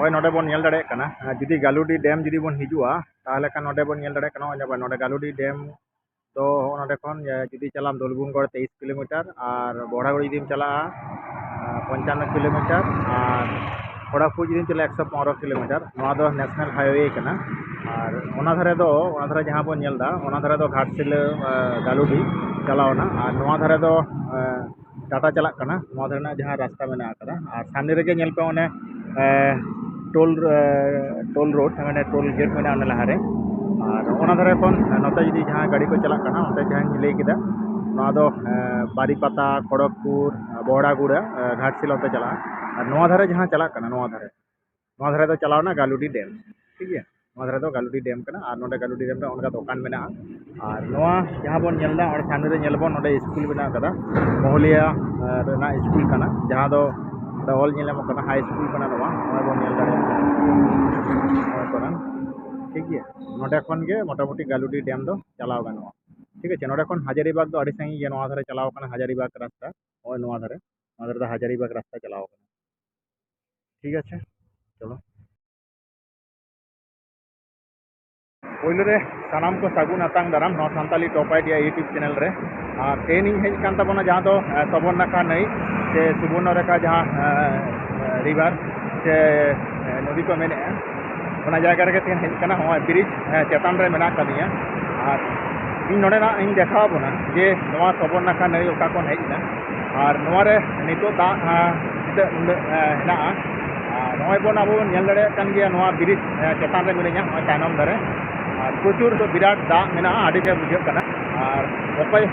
ᱦᱳᱭ ᱱᱚᱰᱮ ᱵᱚᱱ ᱧᱮᱞ ᱫᱟᱲᱮᱭᱟᱜ ᱠᱟᱱᱟ ᱡᱩᱫᱤ ᱜᱟᱞᱩᱰᱤ ᱰᱮᱢ ᱡᱩᱫᱤ ᱵᱚᱱ ᱦᱤᱡᱩᱜᱼᱟ ᱛᱟᱦᱚᱞᱮ ᱠᱷᱟᱱ ᱱᱚᱰᱮ ᱵᱚᱱ ᱧᱮᱞ ᱫᱟᱲᱮᱭᱟᱜ ᱠᱟᱱᱟ ᱱᱚᱜᱼᱚᱭ ᱱᱚᱰᱮ ᱜᱟᱞᱩᱰᱤ ᱰᱮᱢ ᱫᱚ ᱱᱚᱰᱮ ᱠᱷᱚᱱ ᱡᱩᱫᱤ ᱪᱟᱞᱟᱜᱼᱟᱢ ᱫᱚᱞᱜᱩᱱᱜᱚᱲ ᱛᱮᱭᱤᱥ ᱠᱤᱞᱳᱢᱤᱴᱟᱨ ᱟᱨ ᱵᱚᱲᱟᱜᱚᱲ ᱡᱩᱫᱤᱢ ᱪᱟᱞᱟᱜᱼᱟ ᱯᱚᱧᱪᱟᱱᱱᱚ ᱠᱤᱞᱳᱢᱤᱴᱟᱨ ᱟᱨ ᱠᱷᱚᱲᱟᱯᱩ ᱡᱩᱫᱤᱢ ᱪᱟᱞᱟᱜᱼᱟ ᱮᱠᱥᱚ ᱯᱚᱱᱨᱚ ᱠᱤᱞᱳᱢᱤᱴᱟᱨ ᱱᱚᱣᱟ ᱫᱚ ᱱᱮᱥᱱᱮᱞ ᱦᱟᱭᱚᱭᱮ ᱠᱟᱱᱟ ᱟᱨ ᱚᱱᱟ ᱫᱷᱟᱨᱮ ᱫᱚ ᱚᱱᱟ ᱫᱷᱟᱨᱮ ᱡᱟᱦᱟᱸ ᱵᱚᱱ ᱧᱮᱞ ᱮᱫᱟ ᱚᱱᱟ ᱫᱷᱟᱨᱮ ᱫᱚ ᱜᱷᱟᱴᱥᱤᱞᱟᱹ ᱜᱟᱞᱩᱰᱤ ᱪᱟᱞᱟᱣᱱᱟ ᱟᱨ ᱱᱚᱣᱟ ᱫᱷᱟᱨᱮ ᱫᱚ ᱴᱟᱴᱟ ᱪᱟᱞᱟᱜ ᱠᱟᱱᱟ ᱱᱚᱣᱟ ᱫᱷᱟᱨᱮᱱᱟᱜ ᱡᱟᱦᱟᱸ ᱨᱟᱥᱛᱟ ᱢᱮᱱᱟᱜ ᱟᱠᱟᱫᱟ ᱟᱨ ᱥᱟᱢᱱᱮ ᱨᱮᱜᱮ ᱧᱮᱞ ᱯᱮ ᱚᱱᱮ टोल टोल रोड मैंने टोल गेट मे लहारे और नोते तो जी जहाँ गाड़ी को चलना तो जहाँ लैदा ना तो बारीपाता खड़गपुर बहड़ागुड़ा घाटसिल चला। और धारे जहाँ चलना धारे। ना धारे तो चलावना गालुडी डैम। ठीक है? ना धारे तो गालुडी डैम कर गालुडी डैम में दोकान मे तो जहाँ बनना सामने नोए स्कूल बना महलिया स्कूल जहाँ ᱟᱫᱚ ᱚᱞ ᱧᱮᱞ ᱧᱟᱢᱚᱜ ᱠᱟᱱᱟ ᱦᱟᱭ ᱤᱥᱠᱩᱞ ᱠᱟᱱᱟ ᱱᱚᱣᱟ ᱱᱚᱜᱼᱚᱭ ᱵᱚᱱ ᱧᱮᱞ ᱫᱟᱲᱮᱭᱟᱜ ᱠᱟᱱᱟ ᱱᱚᱜᱼᱚᱭ ᱠᱚᱨᱮᱱ ᱴᱷᱤᱠ ᱜᱮᱭᱟ ᱱᱚᱰᱮ ᱠᱷᱚᱱ ᱜᱮ ᱢᱚᱴᱟᱢᱩᱴᱤ ᱜᱟᱞᱩᱰᱤ ᱰᱮᱢ ᱫᱚ ᱪᱟᱞᱟᱣ ᱜᱟᱱᱚᱜᱼᱟ ᱴᱷᱤᱠ ᱟᱪᱷᱮ ᱱᱚᱰᱮ ᱠᱷᱚᱱ ᱦᱟᱡᱟᱨᱤᱵᱟᱜᱽ ᱫᱚ ᱟᱹᱰᱤ ᱥᱟᱺᱜᱤᱧ ᱜᱮᱭᱟ ᱱᱚᱣᱟ ᱫᱷᱟᱨᱮ ᱪᱟᱞᱟᱣ ᱠᱟᱱᱟ ᱦᱟᱡᱟᱨᱤᱵᱟᱜᱽ ᱨᱟᱥᱛᱟ ᱱᱚᱜᱼᱚᱭ ᱱᱚᱣᱟ ᱫᱷᱟᱨᱮ ᱱᱚᱣᱟ ᱫᱷᱟᱨᱮ ᱫᱚ ᱦᱟᱡᱟᱨᱤᱵᱟᱜᱽ ᱨᱟᱥᱛᱟ ᱪᱟᱞᱟᱣ ᱠᱟᱱᱟ ᱴᱷᱤᱠ ᱟᱪᱷᱮ ᱪᱚᱞᱚ पैलोरे सामान को सगुन आतंग दाराम सानताली टोपाई दिया यूट्यूब चैनल रे ट्रेनिंग हेकान जहाँ तो सबर्णरेखा नई से सुवर्णरेखा जहाँ रिवर से नदी को मेने जगारे तीन हज़ार हाँ ब्रीज चेतान मेना इन देखा बोना जे सबर्णरेखा नई अका हजन और नवे नित दाग नुंद अब ब्रीज चेतान मिनाजा तमाम दारे ᱟᱨ ᱯᱨᱚᱪᱩᱨ ᱵᱤᱨᱟᱴ ᱫᱟᱜ ᱢᱮᱱᱟᱜᱼᱟ ᱟᱹᱰᱤ ᱜᱮ ᱵᱩᱡᱷᱟᱹᱜ ᱠᱟᱱᱟ ᱟᱨ ᱚᱠᱚᱭ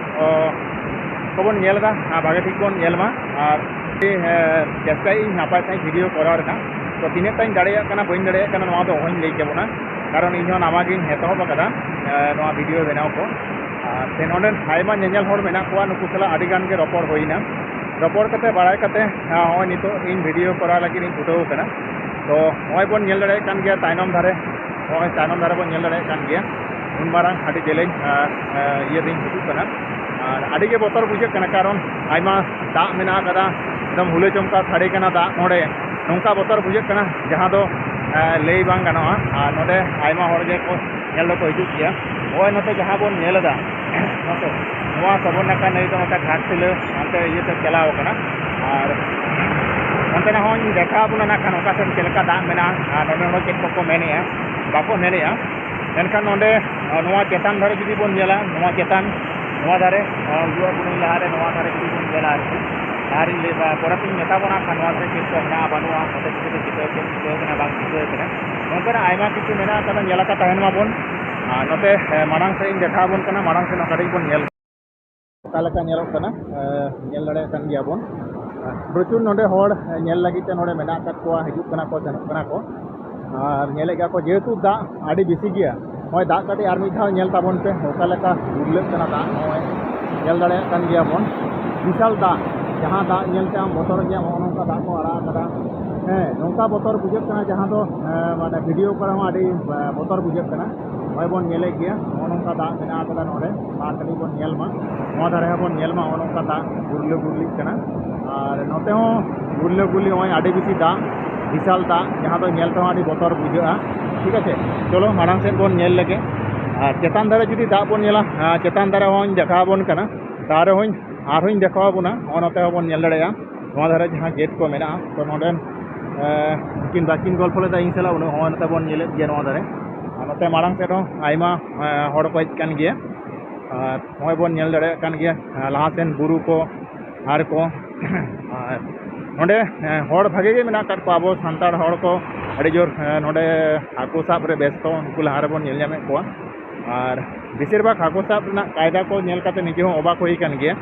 ᱠᱚᱵᱚᱱ ᱧᱮᱞ ᱮᱫᱟ ᱵᱷᱟᱜᱮ ᱴᱷᱤᱠ ᱵᱚᱱ ᱧᱮᱞ ᱢᱟ ᱟᱨ ᱪᱮᱥᱴᱟᱭᱟᱹᱧ ᱱᱟᱯᱟᱭ ᱥᱟᱺᱦᱤᱡ ᱵᱷᱤᱰᱤᱭᱳ ᱠᱚᱨᱟᱣ ᱨᱮᱱᱟᱜ ᱛᱚ ᱛᱤᱱᱟᱹᱜ ᱴᱟᱧ ᱫᱟᱲᱮᱭᱟᱜ ᱠᱟᱱᱟ ᱵᱟᱹᱧ ᱫᱟᱲᱮᱭᱟᱜ ᱠᱟᱱᱟ ᱱᱚᱣᱟ ᱫᱚ ᱚᱦᱚᱧ ᱞᱟᱹᱭ ᱠᱮᱵᱚᱱᱟ ᱠᱟᱨᱚᱱ ᱤᱧᱦᱚᱸ ᱱᱟᱣᱟ ᱜᱤᱧ ᱮᱛᱚᱦᱚᱵ ᱟᱠᱟᱫᱟ ᱱᱚᱣᱟ ᱵᱷᱤᱰᱤᱭᱳ ᱵᱮᱱᱟᱣ ᱠᱚ ᱟᱨ ᱥᱮ ᱱᱚᱰᱮ ᱟᱭᱢᱟ ᱧᱮᱧᱮᱞ ᱦᱚᱲ ᱢᱮᱱᱟᱜ ᱠᱚᱣᱟ ᱱᱩᱠᱩ ᱥᱟᱞᱟᱜ ᱟᱹᱰᱤ ᱜᱟᱱ ᱜᱮ ᱨᱚᱯᱚᱲ ᱦᱩᱭᱱᱟ ᱨᱚᱯᱚᱲ ᱠᱟᱛᱮ ᱵᱟᱲᱟᱭ ᱠᱟᱛᱮ ᱱᱚᱜᱼᱚᱭ ᱱᱤᱛᱚᱜ ᱤᱧ ᱵᱷᱤᱰᱤᱭᱳ ᱠᱚᱨᱟᱣ ᱞᱟᱹᱜᱤᱫ ᱤᱧ ᱪᱷᱩᱴᱟᱹᱣ ᱟᱠᱟᱱᱟ ᱛᱚ ᱱᱚᱜᱼᱚᱭ ᱵᱚᱱ ᱧᱮᱞ ᱫᱟᱲᱮᱭᱟᱜ ᱠᱟᱱ ᱜᱮᱭᱟ ᱛᱟᱭᱱᱚᱢ ᱫᱷᱟᱨᱮ ᱱᱚᱜᱼᱚᱭ ᱛᱟᱭᱱᱚᱢ ᱫᱷᱟᱨᱮ ᱵᱚᱱ ᱧᱮᱞ ᱫᱟᱲᱮᱭᱟᱜ ᱠᱟᱱ ᱜᱮᱭᱟ ᱩᱱ ᱢᱟᱨᱟᱝ ᱟᱹᱰᱤ ᱡᱮᱞᱮᱧ ᱤᱭᱟᱹ ᱨᱤᱧ ᱦᱤᱡᱩᱜ ᱠᱟᱱᱟ ᱟᱨ ᱟᱹᱰᱤ ᱜᱮ ᱵᱚᱛᱚᱨ ᱵᱩᱡᱷᱟᱹᱜ ᱠᱟᱱᱟ ᱠᱟᱨᱚᱱ ᱟᱭᱢᱟ ᱫᱟᱜ ᱢᱮᱱᱟᱜ ᱟᱠᱟᱫᱟ ᱮᱠᱫᱚᱢ ᱦᱩᱞᱟᱹ ᱪᱚᱢᱠᱟ ᱥᱟᱰᱮ ᱠᱟᱱᱟ ᱫᱟᱜ ᱱᱚᱰᱮ ᱱᱚᱝᱠᱟ ᱵᱚᱛᱚᱨ ᱵᱩᱡᱷᱟᱹᱜ ᱠᱟᱱᱟ ᱡᱟᱦᱟᱸ ᱫᱚ ᱞᱟᱹᱭ ᱵᱟᱝ ᱜᱟᱱᱚᱜᱼᱟ ᱟᱨ ᱱᱚᱰᱮ ᱟᱭᱢᱟ ᱦᱚᱲ ᱜᱮᱠᱚ ᱧᱮᱞ ᱫᱚᱠᱚ ᱦᱤᱡᱩᱜ ᱜᱮᱭᱟ ᱱᱚᱜᱼᱚᱭ ᱱᱚᱛᱮ ᱡᱟᱦᱟᱸ ᱵᱚᱱ ᱧᱮᱞ ᱮᱫᱟ ᱱᱚᱛᱮ ᱱᱚᱣᱟ ᱥᱚᱵᱚᱨ ᱱᱟᱠᱷᱟ ᱱᱟᱹᱭ ᱫᱚ ᱱᱚᱛᱮ ᱜᱷᱟᱴᱥᱤᱞᱟᱹ ᱦᱟᱱᱛᱮ ᱤᱭᱟᱹ ᱥᱮᱫ ᱪᱟᱞᱟᱣ ᱟᱠᱟᱱᱟ ᱟᱨ ᱚᱱᱛᱮᱱᱟᱜ ᱦᱚᱸᱧ ᱫᱮᱠᱷᱟᱣ ᱟᱵᱚᱱᱟ ᱱᱟᱠᱷᱟᱱ ᱚᱠᱟ ᱥᱮᱫ ᱪᱮᱫ ᱞᱮᱠᱟ ᱫᱟᱜ ᱢᱮᱱᱟᱜᱼᱟ ᱟᱨ ᱱᱚᱰᱮ ᱦᱚᱸ ᱪᱮᱫ ᱠᱚᱠᱚ ᱢᱮᱱᱮᱜᱼᱟ बाखाना चतान धारे जी बोला चतान धारे युवा बुनी लहारे धारे जी बोला लहारे लैदा कड़ापी मेताबना चेकना चिका चिका चिका चिका नौकरा कि नोते मांग सही देखा बन मांग सेन दिया बन प्रचुर नोल लगे नोना हजूक को चलो को ᱟᱨ ᱧᱮᱞᱮᱫ ᱜᱮᱭᱟ ᱠᱚ ᱡᱮᱦᱮᱛᱩ ᱫᱟᱜ ᱟᱹᱰᱤ ᱵᱮᱥᱤ ᱜᱮᱭᱟ ᱱᱚᱜᱼᱚᱭ ᱫᱟᱜ ᱠᱟᱹᱴᱤᱡ ᱟᱨ ᱢᱤᱫ ᱫᱷᱟᱣ ᱧᱮᱞ ᱛᱟᱵᱚᱱ ᱯᱮ ᱚᱠᱟ ᱞᱮᱠᱟ ᱜᱩᱨᱞᱟᱹᱜ ᱠᱟᱱᱟ ᱫᱟᱜ ᱱᱚᱜᱼᱚᱭ ᱧᱮᱞ ᱫᱟᱲᱮᱭᱟᱜ ᱠᱟᱱ ᱜᱮᱭᱟᱵᱚᱱ ᱵᱤᱥᱟᱞ ᱫᱟᱜ ᱡᱟᱦᱟᱸ ᱫᱟᱜ ᱧᱮᱞᱛᱮ ᱟᱢ ᱵᱚᱛᱚᱨ ᱜᱮᱭᱟ ᱱᱚᱜᱼᱚ ᱱᱚᱝᱠᱟ ᱫᱟᱜ ᱠᱚ ᱟᱲᱟᱜ ᱟᱠᱟᱫᱟ ᱦᱮᱸ ᱱᱚᱝᱠᱟ ᱵᱚᱛᱚᱨ ᱵᱩᱡᱷᱟᱹᱜ ᱠᱟᱱᱟ ᱡᱟᱦᱟᱸ ᱫᱚ ᱢᱟᱱᱮ ᱵᱷᱤᱰᱤᱭᱳ ᱠᱚᱨᱮ ᱦᱚᱸ ᱟᱹᱰᱤ ᱵᱚᱛᱚᱨ ᱵᱩᱡᱷᱟᱹᱜ ᱠᱟᱱᱟ ᱱᱚᱜᱼᱚᱭ ᱵᱚᱱ ᱧᱮᱞᱮᱫ ᱜᱮᱭᱟ ᱱᱚᱜᱼᱚ ᱱᱚᱝᱠᱟ ᱫᱟᱜ ᱢᱮᱱᱟᱜ ᱟᱠᱟᱫᱟ ᱱᱚᱰᱮ ᱵᱟᱨ ᱠᱟᱹᱴᱤᱡ ᱵᱚᱱ ᱧᱮᱞ ᱢᱟ ᱱᱚᱣᱟ ᱫᱷᱟᱨᱮ ᱦᱚᱸᱵᱚᱱ ᱧᱮᱞ ᱢᱟ ᱱᱚᱜᱼᱚ ᱱᱚᱝᱠᱟ ᱫᱟᱜ ᱜᱩᱨᱞᱟᱹ ᱜᱩᱨᱞᱤᱜ ᱠᱟᱱᱟ ᱟᱨ ᱱᱚᱛᱮ ᱦᱚᱸ ᱜᱩᱨᱞᱟᱹ ᱜᱩᱨᱞᱤ ᱱᱚᱜᱼᱚᱭ ᱟᱹᱰᱤ ᱵᱮᱥᱤ ᱫᱟᱜ विशाल दा जहाँ तो नल तमाम बतर बुझे ठीक है चलो मांग सब बोल लगे चतान दारे जुदी दा बोला चतान दारे हम देखा बन दारे हम और देखा बनते हमें बोल धारे जहाँ गेट को मेरा तो गल्फ बाकी गल्फले इन सला उन्होंने बनिए दारे नोते मांग सेट कान गए बोल दिए लहा सेन बुरु को हार को ᱱᱚᱰᱮ ᱦᱚᱲ ᱵᱷᱟᱜᱮ ᱜᱮ ᱢᱮᱱᱟᱜ ᱟᱠᱟᱫ ᱠᱚᱣᱟ ᱟᱵᱚ ᱥᱟᱱᱛᱟᱲ ᱦᱚᱲ ᱠᱚ ᱟᱹᱰᱤ ᱡᱳᱨ ᱱᱚᱰᱮ ᱦᱟᱹᱠᱩ ᱥᱟᱵ ᱨᱮ ᱵᱮᱥᱛᱚ ᱩᱱᱠᱩ ᱞᱟᱦᱟ ᱨᱮᱵᱚᱱ ᱧᱮᱞ ᱧᱟᱢᱮᱫ ᱠᱚᱣᱟ ᱟᱨ ᱵᱮᱥᱤᱨ ᱵᱷᱟᱜᱽ ᱦᱟᱹᱠᱩ ᱥᱟᱵ ᱨᱮᱱᱟᱜ ᱠᱟᱭᱫᱟ ᱠᱚ ᱧᱮᱞ ᱠᱟᱛᱮ ᱱᱤᱡᱮ ᱦᱚᱸ ᱚᱵᱟᱠ ᱦᱩᱭ ᱟᱠᱟᱱ ᱜᱮᱭᱟ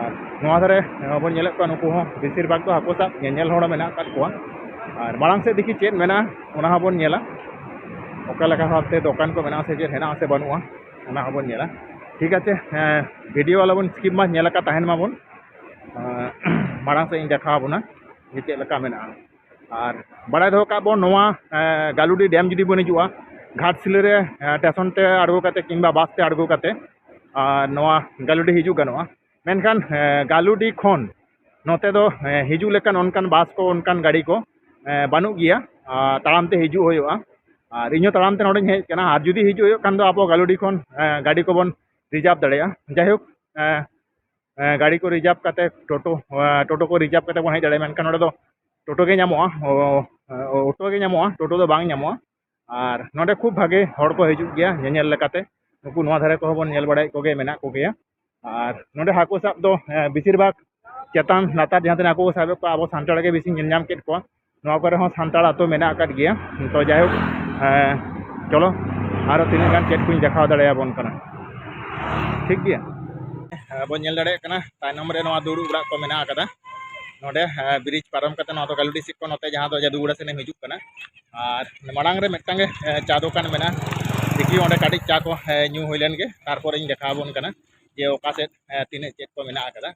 ᱟᱨ ᱱᱚᱣᱟ ᱫᱷᱟᱨᱮ ᱵᱚᱱ ᱧᱮᱞᱮᱫ ᱠᱚᱣᱟ ᱱᱩᱠᱩ ᱦᱚᱸ ᱵᱮᱥᱤᱨ ᱵᱷᱟᱜᱽ ᱫᱚ ᱦᱟᱹᱠᱩ ᱥᱟᱵ ᱧᱮᱧᱮᱞ ᱦᱚᱲ ᱢᱮᱱᱟᱜ ᱟᱠᱟᱫ ᱠᱚᱣᱟ ᱟᱨ ᱢᱟᱲᱟᱝ ᱥᱮᱫ ᱫᱮᱠᱷᱤ ᱪᱮᱫ ᱢᱮᱱᱟᱜᱼᱟ ᱚᱱᱟ ᱦᱚᱸᱵᱚᱱ ᱧᱮᱞᱟ ᱚᱠᱟ ᱞᱮᱠᱟ ᱵᱷᱟᱵᱛᱮ ᱫᱚᱠᱟᱱ ᱠᱚ ᱢᱮᱱᱟᱜᱼᱟ ᱥᱮ ᱪᱮᱫ ᱦᱮᱱᱟᱜᱼᱟ ᱥᱮ ᱵᱟᱹᱱᱩᱜᱼᱟ ᱚᱱᱟ ᱦᱚᱸᱵᱚᱱ ᱧᱮᱞᱟ ᱴᱷᱤᱠ আছে ᱵᱷᱤᱰᱤᱭᱳ ᱟᱞᱚᱵᱚᱱ ᱥᱠᱤᱯ ᱢᱟ ᱧᱮᱞ ᱟᱠᱟᱫ ᱛᱟᱦᱮᱱ ᱢᱟᱵᱚᱱ मांग सी देखा बोना चलना दब गालुडी डैम जुदी बन हज़ार घाट सिले स्टेशन ते आड़गूकते किबा बस ते आड़गूकते गालुडी हजूगानों मेखान गालुडी खन नोते हजूलेकान अनकान बस को गाड़ी को बनू गए हजूमते नोड़ हेकना और जुदी हजूकान आप गालुडी खन गाड़ी को बन रिजार्व दाया गाड़ी को रिजार्व करते, टोटो टोटो को रिजार्व करते हेज दाड़े मेनखान टोटो के नामोआ ऑटो के नामोआ टोटो दो बांग नामोआ और नोड़े खूब भागे हड़ को हिजू गया ñeñel लेकाते नुकु नोआ धारे को बन ñel बाड़ाय कोगे मेना कोगेया और नोड़े हाको साब दो बेसिर भाग लातार जहाँ हाको को साबे, को अब सानताड़ के बेसी केट को। सानताड़ आतो, मेना आकाद गया। तो जायहोक चलो, आरो तीन गान कुछ देखाव दाड़ेयाबन कना ठीक गया? बन ñel दाड़े कना तायनम रे नोआ दुड़ु उड़ा को मेना आकादा नोडे ब्रिज पारम करते नोआ तो गालुडी सिक को नोते जहाँ दो जादू उड़ा सेने हिजुक कना और माड़ांग रे मिदटांगे चा दोकान मेना देखी ओंडे काटिज चा को ᱧᱩ हुई लेन गे तारपर ᱤᱧ देखाबन कना जे ओका सेट तीन चेक को मेना आकादा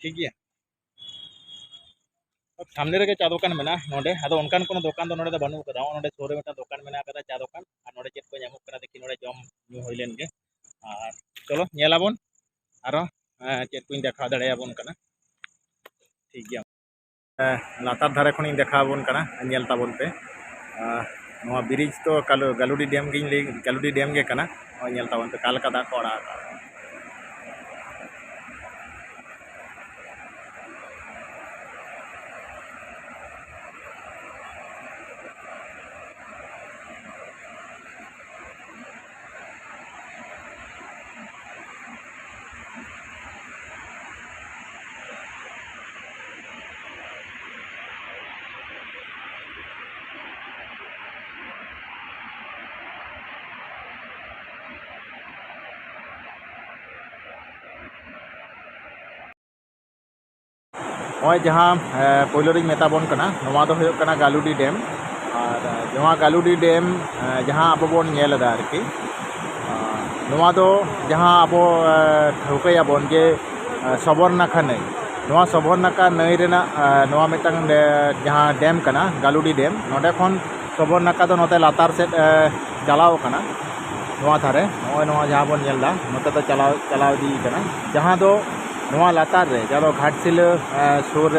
ठीक गया सामने रे चा दोकान मेना नोडे आदो उनकान कोनो दोकान दो नोडे दो बानु कदा नोडे सोरे मेटा दोकान मेना कदा चा दोकान और नोडे चेक को ᱧᱟᱢᱚᱜ ᱠᱟᱱᱟ देखी नोडे जम ᱧᱩ हुई लेन गे और चलो ñᱮᱞᱟᱵᱚᱱ आरो चेक को देखा दाड़ेयाबन कना ठीक गया लातार धारे खन देखाबन कना ñᱮल ताबन पे नोआ ब्रिज तो कालो गालुडी डैम गिन ले गालुडी डैम गे कना नोआ ñᱮल ताबन पे कालका दा को अड़ा नॉय जहाँ पोलो रिंग मेताबन दो हुयो कना गालुडी डैम। और नोआ गालुडी डैम जहाँ अब जहाँ अब ठौकयाबन जे सबन नाखा नई। नोआ सबन नाका नई मिटांग जहाँ डैम कना, गालुडी डैम। सबन नाका दो नोते लातार सेट चलाव कना। नोआ थारे नोआ जहाँ दा नोते तो चलाव चलाव जहाँ दो नोआ लातार रे जहाँ घाटशिला सुर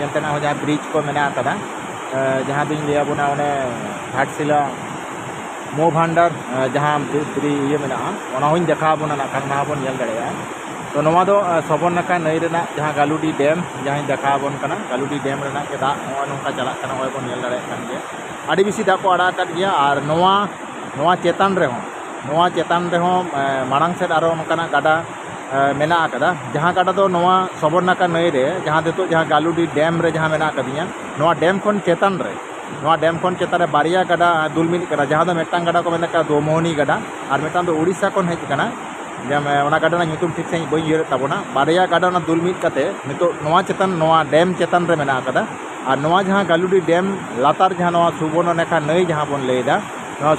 नेलतेना जहाँ ब्रिज को मेना कदा जहाँ दिन लिया बुना घाटशिला मो भांडार जहाँ ये मेना देखा बोना ना ना बन ñel तो नोआ दो सबन नाका नई जहाँ गालुडी डैम जहाँ देखा बन गालुडी डैम के दा नोआ नोका चला कना ओय बन ñel दाड़े कान आड़ी दा को अड़ा काट चेतान रे हो चेतान रे हो माड़ांग सेट आरो गाडा मेना जहाँ गाडा दो नोआ सबन नाका नई रे गालुडी डैम जहाँ मेना डैम खन चेतान रे डैम खन चेतान रे बारिया गाडा दुलमिद करा जहाँ दो मेटांग गाडा को का दोमोहनी गाडा और मेटांग दो उड़ीसा खन हेज कना जम ओना गाडा ना nyutum ठीक सही उयर ताबोना बारिया गाडा ना दुलमिद कते नितो नोआ चेतान डैम चेतान मेना जहाँ गालुडी डैम लातार जहाँ सुबर्णरेखा नई जहाँ बन लेदा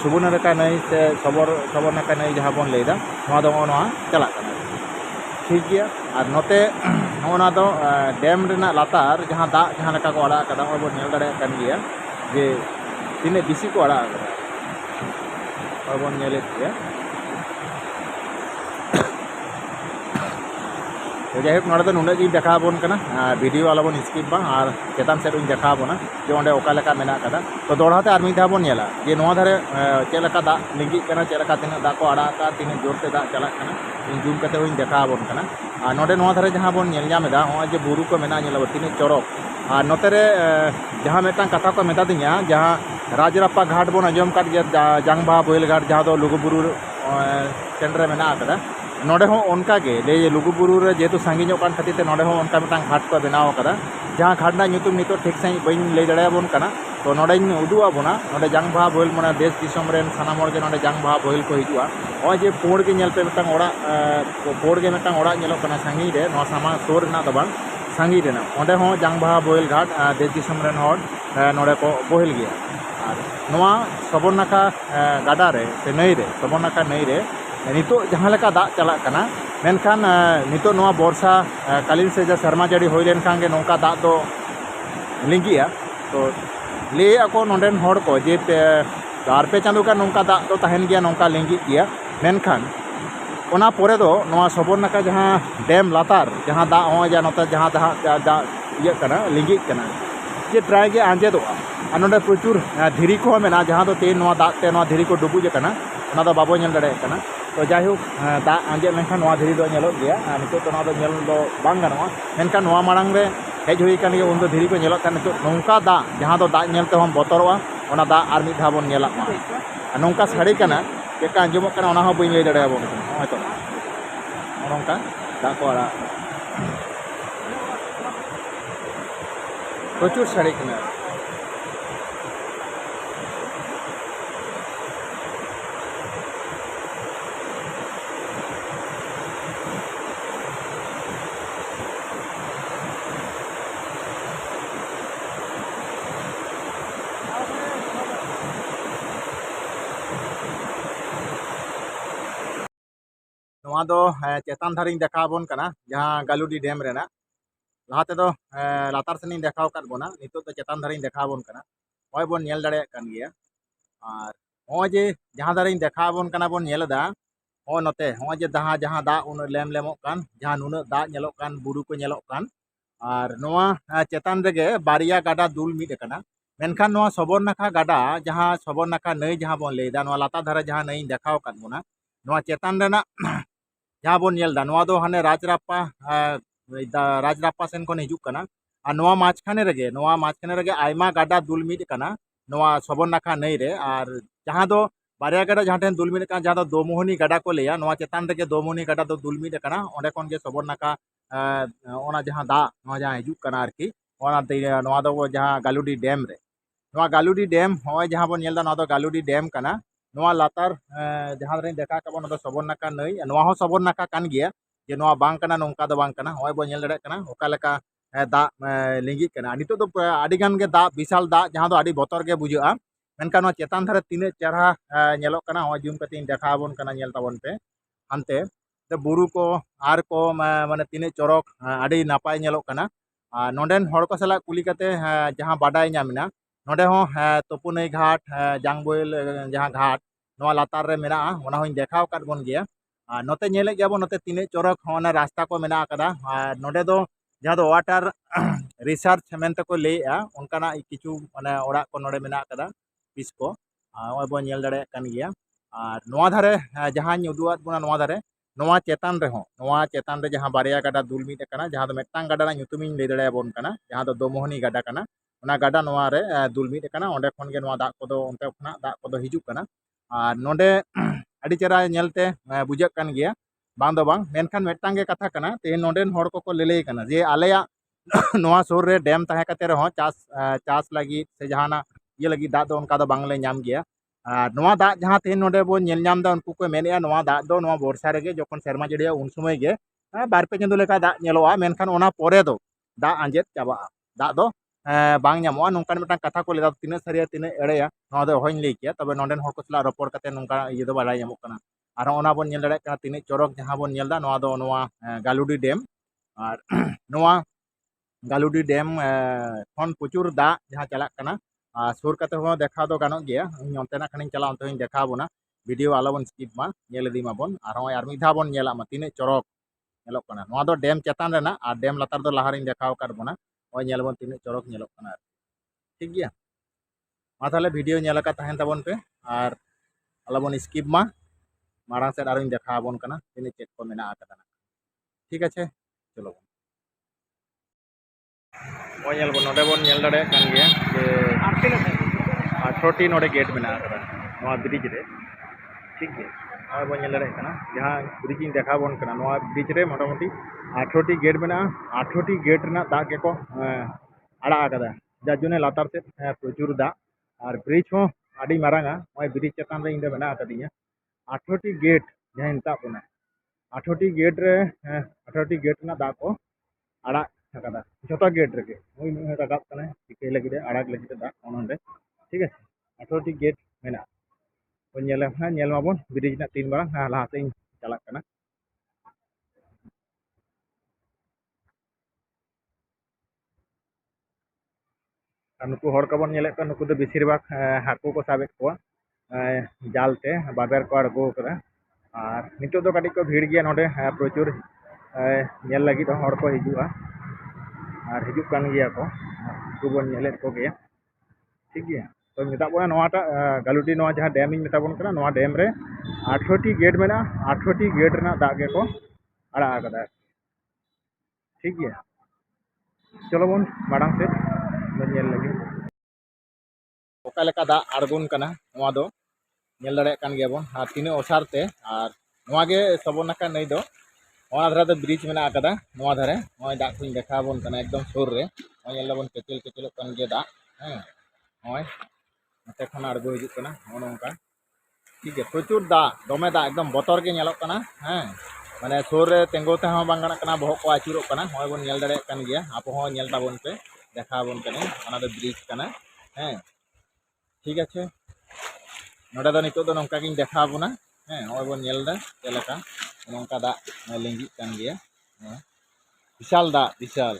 सुबर्णरेखा नई से सबोर सबरनेखा नई जहाँ बन लेदा नोआ दो नोआ चला कना ठीक गया और नोते होना दो डैम रेना लातार जहाँ दा जहाँ लेका को अड़ा कदा बन ñel दाड़े कान गया जे तिने बिसी को अड़ा कदा बन ñelet गया तो जाहिक ᱡᱟᱭᱦᱳᱠ ᱱᱚᱰᱮ ᱫᱚ ᱱᱩᱱᱟᱹᱜ ᱜᱤᱧ ᱫᱮᱠᱷᱟᱣ ᱟᱵᱚᱱ ᱠᱟᱱᱟ ᱵᱷᱤᱰᱤᱭᱳ ᱟᱞᱚᱵᱚᱱ ᱥᱠᱤᱯ ᱵᱟᱝ ᱟᱨ ᱪᱮᱛᱟᱱ ᱥᱮᱫ ᱤᱧ ᱫᱮᱠᱷᱟᱣ ᱟᱵᱚᱱᱟ ᱡᱮ ᱚᱸᱰᱮ ᱚᱠᱟ ᱞᱮᱠᱟ ᱢᱮᱱᱟᱜ ᱟᱠᱟᱫᱟ ᱛᱚ ᱫᱚᱦᱲᱟᱛᱮ ᱟᱨ ᱢᱤᱫ ᱫᱷᱟᱣ ᱵᱚᱱ ᱧᱮᱞᱟ ᱡᱮ ᱱᱚᱣᱟ ᱫᱷᱟᱨᱮ ᱪᱮᱫ ᱞᱮᱠᱟ ᱫᱟᱜ ᱞᱤᱸᱜᱤᱜ ᱠᱟᱱᱟ ᱪᱮᱫ ᱞᱮᱠᱟ ᱛᱤᱱᱟᱹᱜ ᱫᱟᱜ ᱠᱚ ᱟᱲᱟᱜ ᱟᱠᱟᱫᱼᱟ ᱛᱤᱱᱟᱹᱜ ᱡᱳᱨᱛᱮ ᱫᱟᱜ ᱪᱟᱞᱟᱜ ᱠᱟᱱᱟ ᱤᱧ ᱡᱩᱢ ᱠᱟᱛᱮᱫ ᱦᱚᱸᱧ ᱫᱮᱠᱷᱟᱣ ᱟᱵᱚᱱ ᱠᱟᱱᱟ ᱟᱨ ᱱᱚᱰᱮ ᱱᱚᱣᱟ ᱫᱷᱟᱨᱮ ᱡᱟᱦᱟᱸ ᱵᱚᱱ ᱧᱮᱞ ᱧᱟᱢ ᱮᱫᱟ ᱱᱚᱜᱼᱚᱭ ᱡᱮ ᱵᱩᱨᱩ ᱠᱚ ᱢᱮᱱᱟᱜᱼᱟ ᱧᱮᱞ ᱟᱵᱚᱱ ᱛᱤᱱᱟᱹᱜ ᱪᱚᱨᱚᱠ ᱟᱨ ᱱᱚᱛᱮ ᱨᱮ ᱡᱟᱦᱟᱸ ᱢᱤᱫᱴᱟᱝ ᱠᱟᱛᱷᱟ ᱠᱚ ᱢᱮᱛᱟ ᱫᱤᱧᱟ ᱡᱟᱦᱟᱸ ᱨᱟᱡᱽᱨᱟᱯᱟ ᱜᱷᱟᱴ ᱵᱚᱱ ᱟᱸᱡᱚᱢ ᱟᱠᱟᱫ ᱜᱮᱭᱟ ᱡᱟᱝᱵᱟᱦᱟ ᱵᱳᱭᱮᱞ ᱜᱷᱟᱴ ᱡᱟᱦᱟᱸ ᱫᱚ ᱞᱩᱜᱩᱵᱩᱨᱩ ᱴᱷᱮᱱ ᱨᱮ ᱢᱮᱱᱟᱜ ᱟᱠᱟᱫᱟ के, ले लुगुबुरु रे, जेतु सांगिनो कान खातिर ते नोडे हो उनका मिटांग घाट को बनाव कदा जहाँ घाट ना nyutum नितो ठीक सही बइन ले दाड़ेयाबन कना तो नोडे उदुआ बना, नोडे जांगबा बोयल माने, देश दिसम रेन सानाम हर नोडे जांगबा बोयल को हिजुआ ओ जे पोड़ के ñel पे मिटांग ओड़ा पोड़ के मिटांग ओड़ा ñelo कना सांगी रे नो सामा सोर ना दबान सांगी रे ना। ओंडे हो जांगबा बोयल घाट देश दिसम रेन हर नोडे को बोयल गया। और नोआ सबन नाका गाडा रे, से नई रे सबन नाका नई रे। नितो जहाँ दाग चलना मेखान नित बर्षा कालीन से सेमा जड़ी होने ना दाग तो लिंगी है। तो लिंगी तो लिया को नोन को जे पे बार पे चाँद का नौका दाग तो नौका लिंगी मनखानपर सबर नाका जहाँ डैम लातार जहाँ दाग हज जहाँ दाग लिंगी चे प्रायगे आंजेद प्रचुर धीरी को मेना जहाँ तीन दागते धीरी को डुबुजना बाबो दाना ᱛᱚ ᱡᱟᱭᱦᱳᱠ ᱫᱟᱜ ᱟᱸᱡᱮᱫ ᱞᱮᱱᱠᱷᱟᱱ ᱱᱚᱣᱟ ᱫᱷᱤᱨᱤ ᱫᱚ ᱧᱮᱞᱚᱜ ᱜᱮᱭᱟ ᱟᱨ ᱱᱤᱛᱚᱜ ᱫᱚ ᱱᱚᱣᱟ ᱫᱚ ᱧᱮᱞ ᱫᱚ ᱵᱟᱝ ᱜᱟᱱᱚᱜᱼᱟ ᱢᱮᱱᱠᱷᱟᱱ ᱱᱚᱣᱟ ᱢᱟᱲᱟᱝ ᱨᱮ ᱦᱮᱡ ᱦᱩᱭ ᱟᱠᱟᱱ ᱜᱮᱭᱟ ᱩᱱᱫᱚ ᱫᱷᱤᱨᱤ ᱠᱚ ᱧᱮᱞᱚᱜ ᱠᱟᱱ ᱱᱤᱛᱚᱜ ᱱᱚᱝᱠᱟ ᱫᱟᱜ ᱡᱟᱦᱟᱸ ᱫᱚ ᱫᱟᱜ ᱧᱮᱞ ᱛᱮᱦᱚᱢ ᱵᱚᱛᱚᱨᱚᱜᱼᱟ ᱚᱱᱟ ᱫᱟᱜ ᱟᱨ ᱢᱤᱫ ᱫᱷᱟᱣ ᱵᱚᱱ ᱧᱮᱞᱟᱜ ᱢᱟ ᱟᱨ ᱱᱚᱝᱠᱟ ᱥᱟᱰᱮ ᱠᱟᱱᱟ ᱪᱮᱫᱠᱟ ᱟᱸᱡᱚᱢᱚᱜ ᱠᱟᱱᱟ ᱚᱱᱟ ᱦᱚᱸ ᱵᱟᱹᱧ ᱞᱟᱹᱭ ᱫᱟᱲᱮᱭᱟᱵᱚᱱ ᱠᱟᱱᱟ ᱱᱚᱜᱼᱚᱭ ᱛᱚ ᱱᱚᱝᱠᱟ ᱫᱟᱜ ᱠᱚ ᱟᱲᱟᱜ ᱯᱨᱚᱪᱩᱨ ᱥᱟᱰᱮ ᱠᱟᱱᱟ ᱱᱚᱣᱟ ᱫᱚ ᱪᱮᱛᱟᱱ ᱫᱷᱟᱨᱮᱧ ᱫᱮᱠᱷᱟᱣᱟᱵᱚᱱ ᱠᱟᱱᱟ ᱡᱟᱦᱟᱸ ᱜᱟᱞᱩᱰᱤ ᱰᱮᱢ ᱨᱮᱱᱟᱜ ᱞᱟᱦᱟ ᱛᱮᱫᱚ ᱞᱟᱛᱟᱨ ᱥᱮᱱᱤᱧ ᱫᱮᱠᱷᱟᱣ ᱟᱠᱟᱫ ᱵᱚᱱᱟ ᱱᱤᱛᱚᱜ ᱫᱚ ᱪᱮᱛᱟᱱ ᱫᱷᱟᱨᱮᱧ ᱫᱮᱠᱷᱟᱣᱟᱵᱚᱱ ᱠᱟᱱᱟ ᱱᱚᱜᱼᱚᱭ ᱵᱚᱱ ᱧᱮᱞ ᱫᱟᱲᱮᱭᱟᱜ ᱠᱟᱱ ᱜᱮᱭᱟ ᱟᱨ ᱱᱚᱜᱼᱚᱭ ᱡᱮ ᱡᱟᱦᱟᱸ ᱫᱷᱟᱨᱮᱧ ᱫᱮᱠᱷᱟᱣᱟᱵᱚᱱ ᱠᱟᱱᱟ ᱵᱚᱱ ᱧᱮᱞ ᱮᱫᱟ ᱱᱚᱜᱼᱚᱭ ᱱᱚᱛᱮ ᱱᱚᱜᱼᱚᱭ ᱡᱮ ᱡᱟᱦᱟᱸ ᱡᱟᱦᱟᱸ ᱫᱟᱜ ᱩᱱᱟᱹᱜ ᱞᱮᱢ ᱞᱮᱢᱚᱜ ᱠᱟᱱ ᱡᱟᱦᱟᱸ ᱱᱩᱱᱟᱹᱜ ᱫᱟᱜ ᱧᱮᱞᱚᱜ ᱠᱟᱱ ᱵᱩᱨᱩ ᱠᱚ ᱧᱮᱞᱚᱜ ᱠᱟᱱ ᱟᱨ ᱱᱚᱣᱟ ᱪᱮᱛᱟᱱ ᱨᱮᱜᱮ ᱵᱟᱨᱭᱟ ᱜᱟᱰᱟ ᱫᱩᱞ ᱢᱤᱫ ᱟᱠᱟᱱᱟ ᱢᱮᱱᱠᱷᱟᱱ ᱱᱚᱣᱟ ᱥᱚᱵᱚᱨ ᱱᱟᱠᱷᱟ ᱜᱟᱰᱟ ᱡᱟᱦᱟᱸ ᱥᱚᱵᱚᱨ ᱱᱟᱠᱷᱟ ᱱᱟᱹᱭ ᱡᱟᱦᱟᱸ ᱵᱚᱱ ᱞᱟᱹᱭ ᱮᱫᱟ ᱱᱚᱣᱟ ᱞᱟᱛᱟᱨ ᱫᱷᱟᱨᱮ ᱡᱟᱦᱟᱸ ᱱᱟᱹᱭᱤᱧ ᱫᱮᱠᱷᱟᱣ ᱟᱠᱟᱫ ᱵᱚᱱᱟ ᱱᱚᱣᱟ ᱪᱮᱛᱟᱱ ᱨᱮᱱᱟᱜ जहाँ बो हाने राजरापा राजरापा सेन खन हजना माजखान रगे गाडा दुल सबनाखा नई रहा बारे गाडा जहाँ ठेन दुलमिद दोमोहनी गाडा को लिया चेतान रगे दोमोहनी गाडा तो दुलमिद सबनाखा दा हजी गालुडी डैम गालुडी डैम हाँ बोलता गालुडी डैम का ᱱᱚᱣᱟ ᱞᱟᱛᱟᱨ ᱡᱟᱦᱟᱸ ᱨᱮᱧ ᱫᱮᱠᱷᱟ ᱟᱠᱟᱫ ᱵᱚᱱᱟ ᱚᱱᱟ ᱫᱚ ᱥᱚᱵᱚᱨ ᱱᱟᱠᱟ ᱱᱟᱹᱭ ᱱᱚᱣᱟ ᱦᱚᱸ ᱥᱚᱵᱚᱨ ᱱᱟᱠᱟ ᱠᱟᱱ ᱜᱮᱭᱟ ᱡᱮ ᱱᱚᱣᱟ ᱵᱟᱝ ᱠᱟᱱᱟ ᱱᱚᱝᱠᱟ ᱫᱚ ᱵᱟᱝ ᱠᱟᱱᱟ ᱱᱚᱜᱼᱚᱭ ᱵᱚᱱ ᱧᱮᱞ ᱫᱟᱲᱮᱭᱟᱜ ᱠᱟᱱᱟ ᱚᱠᱟ ᱞᱮᱠᱟ ᱫᱟᱜ ᱞᱤᱸᱜᱤᱜ ᱠᱟᱱᱟ ᱱᱤᱛᱚᱜ ᱫᱚ ᱟᱹᱰᱤᱜᱟᱱ ᱜᱮ ᱫᱟᱜ ᱵᱤᱥᱟᱞ ᱫᱟᱜ ᱡᱟᱦᱟᱸ ᱫᱚ ᱟᱹᱰᱤ ᱵᱚᱛᱚᱨ ᱜᱮ ᱵᱩᱡᱷᱟᱹᱜᱼᱟ ᱢᱮᱱᱠᱷᱟᱱ ᱱᱚᱣᱟ ᱪᱮᱛᱟᱱ ᱫᱷᱟᱨᱮ ᱛᱤᱱᱟᱹᱜ ᱪᱮᱨᱦᱟ ᱧᱮᱞᱚᱜ ᱠᱟᱱᱟ ᱱᱚᱜᱼᱚᱭ ᱡᱩᱢ ᱠᱟᱛᱮᱧ ᱫᱮᱠᱷᱟᱣ ᱟᱵᱚᱱ ᱠᱟᱱᱟ ᱧᱮᱞ ᱛᱟᱵᱚᱱ ᱯᱮ ᱦᱟᱱᱛᱮ ᱵᱩᱨᱩ ᱠᱚ ᱟᱨ ᱠᱚ ᱢᱟᱱᱮ ᱛᱤᱱᱟᱹᱜ ᱪᱚᱨᱚᱠ ᱟᱹᱰᱤ ᱱᱟᱯᱟᱭ ᱧᱮᱞᱚᱜ ᱠᱟᱱᱟ ᱟᱨ ᱱᱚᱸᱰᱮᱱ ᱦᱚᱲ ᱠᱚ ᱥᱟᱞᱟᱜ ᱠᱩᱞᱤ ᱠᱟᱛᱮ ᱡᱟᱦᱟᱸ ᱵᱟᱰᱟᱭ ᱧᱟᱢ ᱮᱱᱟ नोडे घाट जांग बोल जहाँ घाट ना लातारे रे मेरा वना होई बन गया आ नोते नेले गया बो नोते तीने चोरक होने रास्ता को मेरा कदा नोडे दो जहाँ दो वाटर रिसर्च तो को ले आ उनका ना किचु मने ओड़ा को नोडे मेरा करा पीस को आ वो बो नेल दड़े कन गया आ नवा धारे जहाँ उदुआत बुना नवा धारे नवा चेतन रहो नवा चेतन रे जहाँ बारिया गाडा दुलमित कना जहाँ दो मेटांग गाडा ना ᱧᱩᱛᱩᱢᱤᱧ ᱞᱟᱹᱭ ᱫᱟᱲᱮᱭᱟᱵᱚᱱ ᱠᱟᱱᱟ ᱡᱟᱦᱟᱸ ᱫᱚ ᱫᱚᱢᱚᱦᱚᱱᱤ ᱜᱟᱰᱟ ᱠᱟᱱᱟ गाडा नवा दुलमीद अंडे दाग को दाग को हजूकना और नोने चेहरा नलते बुझेकन बाखान मेटांगे कथा करना तेज नोन को लैलना जे आल सुर डैम तह रहे चाष चाष लगी से जहाँ ये लगी दाग तो उनका बांगले नाम गया दाग जहाँ तेज नोने बोलना उनको को मेने दाग तो बर्षा रगे जो सेमा जड़िया उन समय बारपे चंदो लेकर दाग नलोगा मेखान दाग आंजे चाबा दाग तो ᱵᱟᱝ ᱧᱟᱢᱚᱜᱼᱟ ᱱᱚᱝᱠᱟᱱ ᱢᱤᱫᱴᱟᱝ ᱠᱟᱛᱷᱟ ᱠᱚ ᱞᱟᱹᱭᱟ ᱛᱤᱱᱟᱹᱜ ᱥᱟᱹᱨᱤᱭᱟ ᱛᱤᱱᱟᱹᱜ ᱮᱲᱮᱭᱟ ᱱᱚᱣᱟ ᱫᱚ ᱦᱚᱧ ᱞᱟᱹᱭ ᱠᱮᱭᱟ ᱛᱚᱵᱮ ᱱᱚᱸᱰᱮᱱ ᱦᱚᱲ ᱠᱚ ᱥᱟᱞᱟᱜ ᱨᱚᱯᱚᱲ ᱠᱟᱛᱮ ᱱᱚᱝᱠᱟ ᱤᱭᱟᱹ ᱫᱚ ᱵᱟᱲᱟᱭ ᱧᱟᱢᱚᱜ ᱠᱟᱱᱟ ᱟᱨ ᱚᱱᱟ ᱵᱚᱱ ᱧᱮᱞ ᱫᱟᱲᱮᱭᱟᱜ ᱠᱟᱱᱟ ᱛᱤᱱᱟᱹᱜ ᱪᱚᱨᱚᱠ ᱡᱟᱦᱟᱸ ᱵᱚᱱ ᱧᱮᱞ ᱮᱫᱟ ᱱᱚᱣᱟ ᱫᱚ ᱱᱚᱣᱟ ᱜᱟᱞᱩᱰᱤ ᱰᱮᱢ ᱟᱨ ᱱᱚᱣᱟ ᱜᱟᱞᱩᱰᱤ ᱰᱮᱢ ᱠᱷᱚᱱ ᱯᱨᱚᱪᱩᱨ ᱫᱟᱜ ᱡᱟᱦᱟᱸ ᱪᱟᱞᱟᱜ ᱠᱟᱱᱟ ᱟᱨ ᱥᱩᱨ ᱠᱟᱛᱮ ᱦᱚᱸ ᱫᱮᱠᱷᱟᱣ ᱫᱚ ᱜᱟᱱᱚᱜ ᱜᱮᱭᱟ ᱤᱧ ᱚᱱᱛᱮᱱᱟᱜ ᱠᱷᱟᱱᱤᱧ ᱪᱟᱞᱟᱜᱼᱟ ᱚᱱᱛᱮ ᱦᱚᱸᱧ ᱫᱮᱠᱷᱟᱣ ᱵᱚᱱᱟ ᱵᱷᱤᱰᱤᱭᱳ ᱟᱞᱚᱵᱚᱱ ᱥᱠᱤᱯ ᱢᱟ ᱧᱮᱞ ᱤᱫᱤ ᱢᱟᱵᱚᱱ ᱟᱨ ᱱᱚᱜᱼᱚᱭ ᱟᱨ ᱢᱤᱫ ᱫᱷᱟᱣ ᱵᱚᱱ ᱧᱮᱞᱟᱜ ᱢᱟ ᱛᱤᱱᱟᱹᱜ ᱪᱚᱨᱚᱠ ᱧᱮᱞᱚᱜ ᱠᱟᱱᱟ ᱱᱚᱣᱟ ᱫᱚ ᱰᱮᱢ ᱪᱮᱛᱟᱱ ᱨᱮᱱᱟᱜ ᱟᱨ ᱰᱮᱢ ᱞᱟᱛᱟᱨ ᱫᱚ ᱞᱟᱦᱟᱨᱤᱧ ᱫᱮᱠᱷᱟᱣ ᱟᱠᱟᱫ ᱵᱚᱱᱟ ᱱᱚᱜᱼᱚᱭ ᱧᱮᱞ ᱵᱚᱱ ᱛᱤᱱᱟᱹᱜ ᱪᱚᱨᱚᱠ ᱧᱮᱞᱚᱜ ᱠᱟᱱᱟ ᱟᱨᱠᱤ ᱴᱷᱤᱠ ᱜᱮᱭᱟ ᱢᱟ ᱛᱟᱦᱚᱞᱮ ᱵᱷᱤᱰᱤᱭᱳ ᱧᱮᱞ ᱟᱠᱟᱫ ᱛᱟᱦᱮᱱ ᱛᱟᱵᱚᱱ ᱯᱮ ᱟᱨ ᱟᱞᱚᱵᱚᱱ ᱥᱠᱤᱯ ᱢᱟ ᱢᱟᱲᱟᱝ ᱥᱮᱫ ᱟᱨᱚᱧ ᱫᱮᱠᱷᱟᱣ ᱟᱵᱚᱱ ᱠᱟᱱᱟ ᱛᱤᱱᱟᱹᱜ ᱪᱮᱫ ᱠᱚ ᱢᱮᱱᱟᱜ ᱟᱠᱟᱫᱟ ᱴᱷᱤᱠ ᱟᱪᱷᱮ ᱪᱚᱞᱚ ᱵᱚᱱ ᱱᱚᱜᱼᱚᱭ ᱧᱮᱞ ᱵᱚᱱ ᱱᱚᱰᱮ ᱵᱚᱱ ᱧᱮᱞ ᱫᱟᱲᱮᱭᱟᱜ ᱠᱟᱱ ᱜᱮᱭᱟ ᱡᱮ ᱟᱴᱷᱨᱚᱴᱤ ᱱᱚᱰᱮ ᱜᱮᱴ ᱢᱮᱱᱟᱜ ᱟᱠᱟᱫᱟ ᱱᱚᱣᱟ ᱵᱨᱤᱡᱽ ᱨᱮ ᱴᱷᱤᱠ ᱜᱮᱭᱟ और बन जहाँ देखा देखाबन ब्रिज रे मोटामुटी आठोटी गेट मे आठोटी गेट दाग गेको आड़ा जारजे लातार से प्रचुर दाग और ब्रिज हो आड़ी ब्रिज चतान रही बना आठोटी गेट जहाँ मता बना आठोटी गेट रे आठोटी गेट दाग को आड़ा जो गेट रे रगे रगाब चिके लगे आड़ा लगे दाग ठीक है? आठोटी गेट मेरा ᱧᱮᱞ ᱢᱟᱵᱚᱱ ᱵᱨᱤᱡᱽ ᱨᱮᱱᱟᱜ ᱛᱤᱱ ᱢᱟᱨᱟᱝ ᱞᱟᱦᱟ ᱥᱮᱫ ᱤᱧ ᱪᱟᱞᱟᱜ ᱠᱟᱱᱟ ᱟᱨ ᱱᱩᱠᱩ ᱦᱚᱲ ᱠᱚᱵᱚᱱ ᱧᱮᱞᱮᱫ ᱠᱚᱣᱟ ᱱᱩᱠᱩ ᱫᱚ ᱵᱮᱥᱤᱨ ᱵᱷᱟᱜᱽ ᱦᱟᱹᱠᱩ ᱠᱚ ᱥᱟᱵᱮᱫ ᱠᱚᱣᱟ ᱡᱟᱞᱛᱮ ᱵᱟᱵᱮᱨ ᱠᱚ ᱟᱬᱜᱚ ᱟᱠᱟᱫᱟ ᱟᱨ ᱱᱤᱛᱚᱜ ᱫᱚ ᱠᱟᱹᱴᱤᱡ ᱠᱚ ᱵᱷᱤᱲ ᱜᱮᱭᱟ ᱱᱚᱰᱮ ᱯᱨᱚᱪᱩᱨ ᱧᱮᱞ ᱞᱟᱹᱜᱤᱫ ᱦᱚᱲ ᱠᱚ ᱦᱤᱡᱩᱜᱼᱟ ᱟᱨ ᱦᱤᱡᱩᱜ ᱠᱟᱱ ᱜᱮᱭᱟ ᱠᱚ ᱱᱩᱠᱩ ᱵᱚᱱ ᱧᱮᱞᱮᱫ ᱠᱚᱜᱮᱭᱟ ᱴᱷᱤᱠ ᱜᱮᱭᱟ तो मतबाट गालूटी जहाँ डैम मेताबन करना डैम आठरोटी गेट मे आठरोटी गेट दागे को, अड़ा ठीक है। चलो बन मांग सेल लगे। अका दाग आड़गुन करना दल दाब तीन ओसारे और सबनाक नई दो। धारा तो ब्रीज मे धारे नई दाग को देखा बन एकदम सुरे नल पेचल पेचल दाग हाँ अगुना हनोकान ठीक है प्रचुर दा दमे दा एकदम बतर के नल हाँ मैंने सुरे तेगोते बागान बहुत को आचुर नल पे देखा बन कहना ब्रिज का ठीक है ना नित देखा बोना हाँ हम बोलदा चलका ना दा लिंग विशाल दा विशाल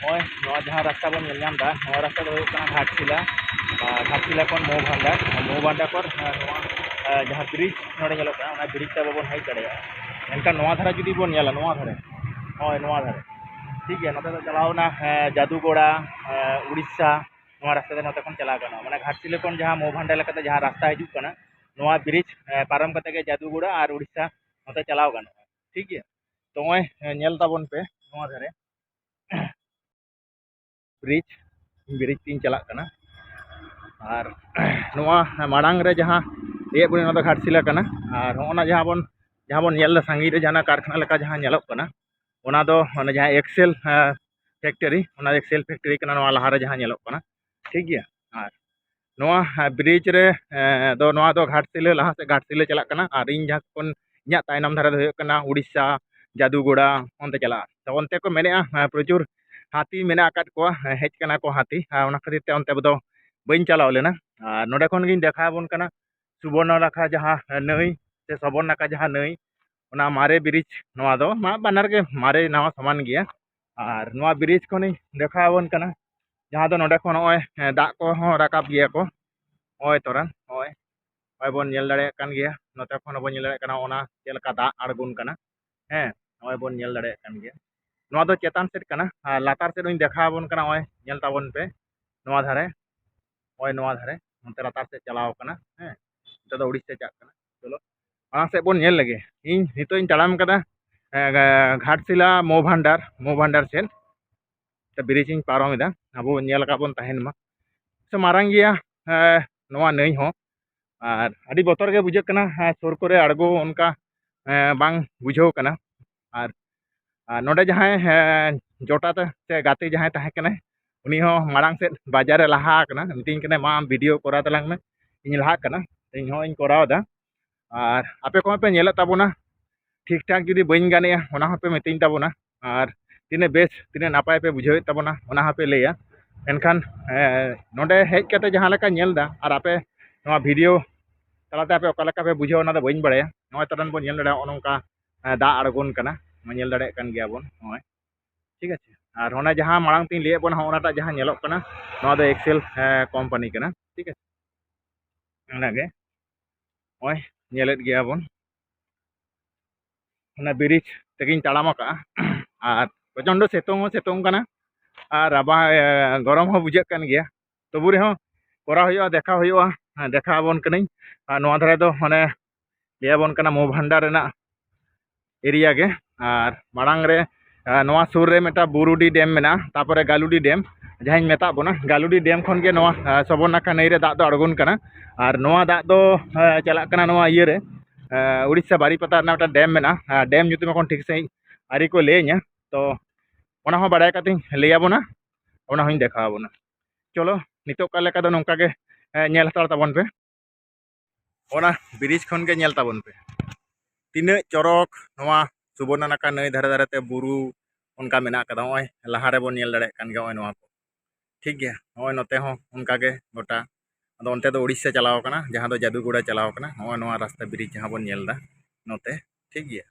ᱱᱚᱜᱼᱚᱭ ᱱᱚᱣᱟ ᱡᱟᱦᱟᱸ ᱨᱟᱥᱛᱟ ᱵᱚᱱ ᱧᱮᱞ ᱧᱟᱢ ᱮᱫᱟ ᱱᱚᱣᱟ ᱨᱟᱥᱛᱟ ᱫᱚ ᱦᱩᱭᱩᱜ ᱠᱟᱱᱟ ᱜᱷᱟᱴᱥᱤᱞᱟ ᱜᱷᱟᱴᱥᱤᱞᱟ ᱠᱷᱚᱱ ᱢᱳ ᱵᱷᱟᱱᱰᱟᱨ ᱢᱳ ᱵᱷᱟᱱᱰᱟᱨ ᱠᱷᱚᱱ ᱱᱚᱣᱟ ᱡᱟᱦᱟᱸ ᱵᱨᱤᱡᱽ ᱱᱚᱰᱮ ᱧᱮᱞᱚᱜ ᱠᱟᱱᱟ ᱚᱱᱟ ᱵᱨᱤᱡᱽ ᱛᱮ ᱵᱟᱵᱚᱱ ᱦᱮᱡ ᱫᱟᱲᱮᱭᱟᱜᱼᱟ ᱢᱮᱱᱠᱷᱟᱱ ᱱᱚᱣᱟ ᱫᱷᱟᱨᱮ ᱡᱩᱫᱤ ᱵᱚᱱ ᱧᱮᱞᱟ ᱱᱚᱣᱟ ᱫᱷᱟᱨᱮ ᱦᱳᱭ ᱱᱚᱣᱟ ᱫᱷᱟᱨᱮ ᱴᱷᱤᱠ ᱜᱮᱭᱟ ᱱᱚᱛᱮ ᱫᱚ ᱪᱟᱞᱟᱣᱱᱟ ᱡᱟᱫᱩᱜᱚᱲᱟ ᱩᱲᱤᱥᱥᱟ ᱱᱚᱣᱟ ᱨᱟᱥᱛᱟ ᱛᱮ ᱱᱚᱛᱮ ᱠᱷᱚᱱ ᱪᱟᱞᱟᱣ ᱜᱟᱱᱚᱜᱼᱟ ᱢᱟᱱᱮ ᱜᱷᱟᱴᱥᱤᱞᱟᱹ ᱠᱷᱚᱱ ᱡᱟᱦᱟᱸ ᱢᱳ ᱵᱷᱟᱱᱰᱟᱨ ᱞᱮᱠᱟᱛᱮ ᱡᱟᱦᱟᱸ ᱨᱟᱥᱛᱟ ᱦᱤᱡᱩᱜ ᱠᱟᱱᱟ ᱱᱚᱣᱟ ᱵᱨᱤᱡᱽ ᱯᱟᱨᱚᱢ ᱠᱟᱛᱮ ᱜᱮ ᱡᱟᱫᱩᱜᱚᱲᱟ ᱟᱨ ᱩᱲᱤᱥᱥᱟ ᱱᱚᱛᱮ ᱪᱟᱞᱟᱣ ᱜᱟᱱᱚᱜᱼᱟ ᱴᱷᱤᱠ ᱜᱮᱭᱟ ᱛᱚ ᱱᱚᱜᱼᱚᱭ ᱧᱮᱞ ᱛᱟᱵᱚᱱ ᱯᱮ ᱱᱚᱣᱟ ᱫᱷᱟᱨᱮ ब्रिज ब्रिज तीन चलना और माड़ जहाँ रे बोले घाटशिला हाँ सांगी जहाँ कारखाना लेकर जहाँ नलोना जहाँ एक्सल फैक्टरी एक्सल फैक्टरी लहारे जहाँ नलोना ठीक है और ना ब्रिज रे घाटशिला लहा से घाटशिला चलना और इन जहाँ इन तमाम धारे उड़ीसा, जदूगोड़ा चलना तो उनते को मेले प्रचुर हाथी मे को हजकना को हाथी खातिर ते बी चलाव लेना ना देखा बोन सुबर्णरेखा जहाँ नई से सबर्णरेखा जहाँ नई मारे ब्रीज ना तो बनार के मारे नवा समान गया और ना ब्रीज खन देखा बोन जहाँ तो ना नए दाग को राकाब गए को हय तरान हय बन दिया नोते बन दा आड़गुन हाँ हय बन दिया ना तो चतान सेट कर लातार सेट देखा नोताबन पे ना धारे नई ना धारे नोते लातार सेट चलावना हाँ उड़ी से चलना चलो वहाँ सब बोल लगे इन नित तड़म घाटशिला मो भाण्डार मो भाण्डार सेन तो ब्रीज इन पारम अब बोलमा सो मारंग नई और अभी बतर के बुझे सुरको अड़गो उनका बुझे और ᱱᱚᱰᱮ ᱡᱟᱦᱟᱸᱭ ᱡᱚᱴᱟ ᱥᱮ ᱜᱟᱛᱮ ᱡᱟᱦᱟᱸᱭ ᱛᱟᱦᱮᱸ ᱠᱟᱱᱟᱭ ᱩᱱᱤ ᱦᱚᱸ ᱢᱟᱲᱟᱝ ᱥᱮᱫ ᱵᱟᱡᱟᱨᱮ ᱞᱟᱦᱟ ᱟᱠᱟᱱᱟ ᱢᱤᱛᱟᱹᱧ ᱠᱟᱱᱟᱭ ᱢᱟ ᱟᱢ ᱵᱷᱤᱰᱤᱭᱳ ᱠᱚᱨᱟᱣ ᱛᱟᱞᱟᱝ ᱢᱮ ᱤᱧ ᱞᱟᱦᱟᱜ ᱠᱟᱱᱟ ᱤᱧ ᱦᱚᱸᱧ ᱠᱚᱨᱟᱣ ᱮᱫᱟ ᱟᱨ ᱟᱯᱮ ᱠᱚᱦᱚᱸ ᱯᱮ ᱧᱮᱞᱮᱫ ᱛᱟᱵᱚᱱᱟ ᱴᱷᱤᱠ ᱴᱷᱟᱠ ᱡᱩᱫᱤ ᱵᱟᱹᱧ ᱜᱟᱱᱮᱜᱼᱟ ᱚᱱᱟ ᱦᱚᱸᱯᱮ ᱢᱤᱛᱟᱹᱧ ᱛᱟᱵᱚᱱᱟ ᱟᱨ ᱛᱤᱱᱟᱹᱜ ᱵᱮᱥ ᱛᱤᱱᱟᱹᱜ ᱱᱟᱯᱟᱭ ᱯᱮ ᱵᱩᱡᱷᱟᱹᱣᱮᱫ ᱛᱟᱵᱚᱱᱟ ᱚᱱᱟ ᱦᱚᱸᱯᱮ ᱞᱟᱹᱭᱟ ᱮᱱᱠᱷᱟᱱ ᱱᱚᱰᱮ ᱦᱮᱡ ᱠᱟᱛᱮ ᱡᱟᱦᱟᱸ ᱞᱮᱠᱟ ᱧᱮᱞᱫᱟ ᱟᱨ ᱟᱯᱮ ᱱᱚᱣᱟ ᱵᱷᱤᱰᱤᱭᱳ ᱛᱟᱞᱟᱛᱮ ᱟᱯᱮ ᱚᱠᱟ ᱞᱮᱠᱟ ᱯᱮ ᱵᱩᱡᱷᱟᱹᱣᱟ ᱚᱱᱟ ᱫᱚ ᱵᱟᱹᱧ ᱵᱟᱲᱟᱭᱟ ᱱᱚᱜᱼᱚᱭ ᱛᱟᱨᱟᱱ ᱵᱚᱱ ᱧᱮᱞ ᱫᱟᱲᱮᱭᱟᱜᱼᱟ ᱱᱚᱝᱠᱟ ᱫᱟᱜ ᱟᱬᱜᱚᱱ ᱠᱟᱱᱟ ᱧᱮᱞ ᱫᱟᱲᱮᱭᱟᱜ ᱠᱟᱱ ᱜᱮᱭᱟ ᱵᱚᱱ ᱴᱷᱤᱠ ᱟᱪᱷᱮ ᱟᱨ ᱚᱱᱟ ᱡᱟᱦᱟᱸ ᱢᱟᱲᱟᱝ ᱛᱤᱧ ᱞᱟᱹᱭᱟᱫ ᱵᱚᱱᱟ ᱚᱱᱟᱴᱟᱜ ᱡᱟᱦᱟᱸ ᱧᱮᱞᱚᱜ ᱠᱟᱱᱟ ᱱᱚᱣᱟ ᱫᱚ ᱮᱠᱥᱮᱞ ᱠᱳᱢᱯᱟᱱᱤ ᱠᱟᱱᱟ ᱴᱷᱤᱠ ᱟᱪᱷᱮ ᱚᱱᱟᱜᱮ ᱱᱚᱜᱼᱚᱭ ᱧᱮᱞᱮᱫ ᱜᱮᱭᱟ ᱵᱚᱱ ᱚᱱᱟ ᱵᱨᱤᱡᱽ ᱛᱮᱜᱮᱧ ᱛᱟᱲᱟᱢ ᱟᱠᱟᱫᱼᱟ ᱟᱨ ᱯᱨᱚᱪᱚᱱᱰᱚ ᱥᱤᱛᱩᱝ ᱦᱚᱸ ᱥᱤᱛᱩᱝ ᱠᱟᱱᱟ ᱟᱨ ᱟᱵᱟᱨ ᱜᱚᱨᱚᱢ ᱦᱚᱸ ᱵᱩᱡᱷᱟᱹᱜ ᱠᱟᱱ ᱜᱮᱭᱟ ᱛᱚᱵᱩ ᱨᱮᱦᱚᱸ ᱠᱚᱨᱟᱣ ᱦᱩᱭᱩᱜᱼᱟ ᱫᱮᱠᱷᱟ ᱦᱩᱭᱩᱜᱼᱟ ᱫᱮᱠᱷᱟ ᱟᱵᱚᱱ ᱠᱟᱹᱱᱟᱹᱧ ᱟᱨ ᱱᱚᱣᱟ ᱫᱷᱟᱨᱮ ᱫᱚ ᱢᱟᱱᱮ ᱞᱟᱹᱭᱟᱵᱚᱱ ᱠᱟᱱᱟ ᱢᱳ ᱵᱷᱟᱱᱰᱟᱨ ᱨᱮᱱᱟᱜ ᱮᱨᱤᱭᱟ ᱜᱮ और मांगरे सुरे मेटा बुरुडी डैम मेना, तपर गालुडी डेम। जहाँ मेता बोना, गालुडी डेम खन के सबरनाखा नई दाग तो अड़गुन और ना दाग तो चलना इे उड़ीसा बारीपता डैम मेना डैम जुम्मे एन ठीक सही आरी को लैया तो बड़ा कहीं लैबना वह देखा बोना चलो, नित नौकाबन पे। ब्रीज खन के पे। तना चरक ᱥᱩᱵᱚᱨᱱᱚᱱᱟᱠᱷᱟ ᱱᱟᱹᱭ ᱫᱷᱟᱨᱮ ᱫᱷᱟᱨᱮᱛᱮ ᱵᱩᱨᱩ ᱚᱱᱠᱟ ᱢᱮᱱᱟᱜ ᱟᱠᱟᱫᱟ ᱱᱚᱜᱼᱚᱭ ᱞᱟᱦᱟ ᱨᱮᱵᱚᱱ ᱧᱮᱞ ᱫᱟᱲᱮᱭᱟᱜ ᱠᱟᱱ ᱜᱮᱭᱟ ᱱᱚᱜᱼᱚᱭ ᱱᱚᱣᱟ ᱠᱚ ᱴᱷᱤᱠ ᱜᱮᱭᱟ ᱱᱚᱜᱼᱚᱭ ᱱᱚᱛᱮ ᱦᱚᱸ ᱚᱱᱠᱟᱜᱮ ᱜᱚᱴᱟ ᱟᱫᱚ ᱚᱱᱛᱮ ᱫᱚ ᱩᱲᱤᱥᱥᱟ ᱪᱟᱞᱟᱣ ᱟᱠᱟᱱᱟ ᱡᱟᱦᱟᱸ ᱫᱚ ᱡᱟᱫᱩᱜᱚᱲᱟ ᱪᱟᱞᱟᱣ ᱟᱠᱟᱱᱟ ᱱᱚᱜᱼᱚᱭ ᱱᱚᱣᱟ ᱨᱟᱥᱛᱟ ᱵᱨᱤᱡᱽ ᱡᱟᱦᱟᱸ ᱵᱚᱱ ᱧᱮᱞ ᱮᱫᱟ ᱱᱚᱛᱮ ᱴᱷᱤᱠ ᱜᱮᱭᱟ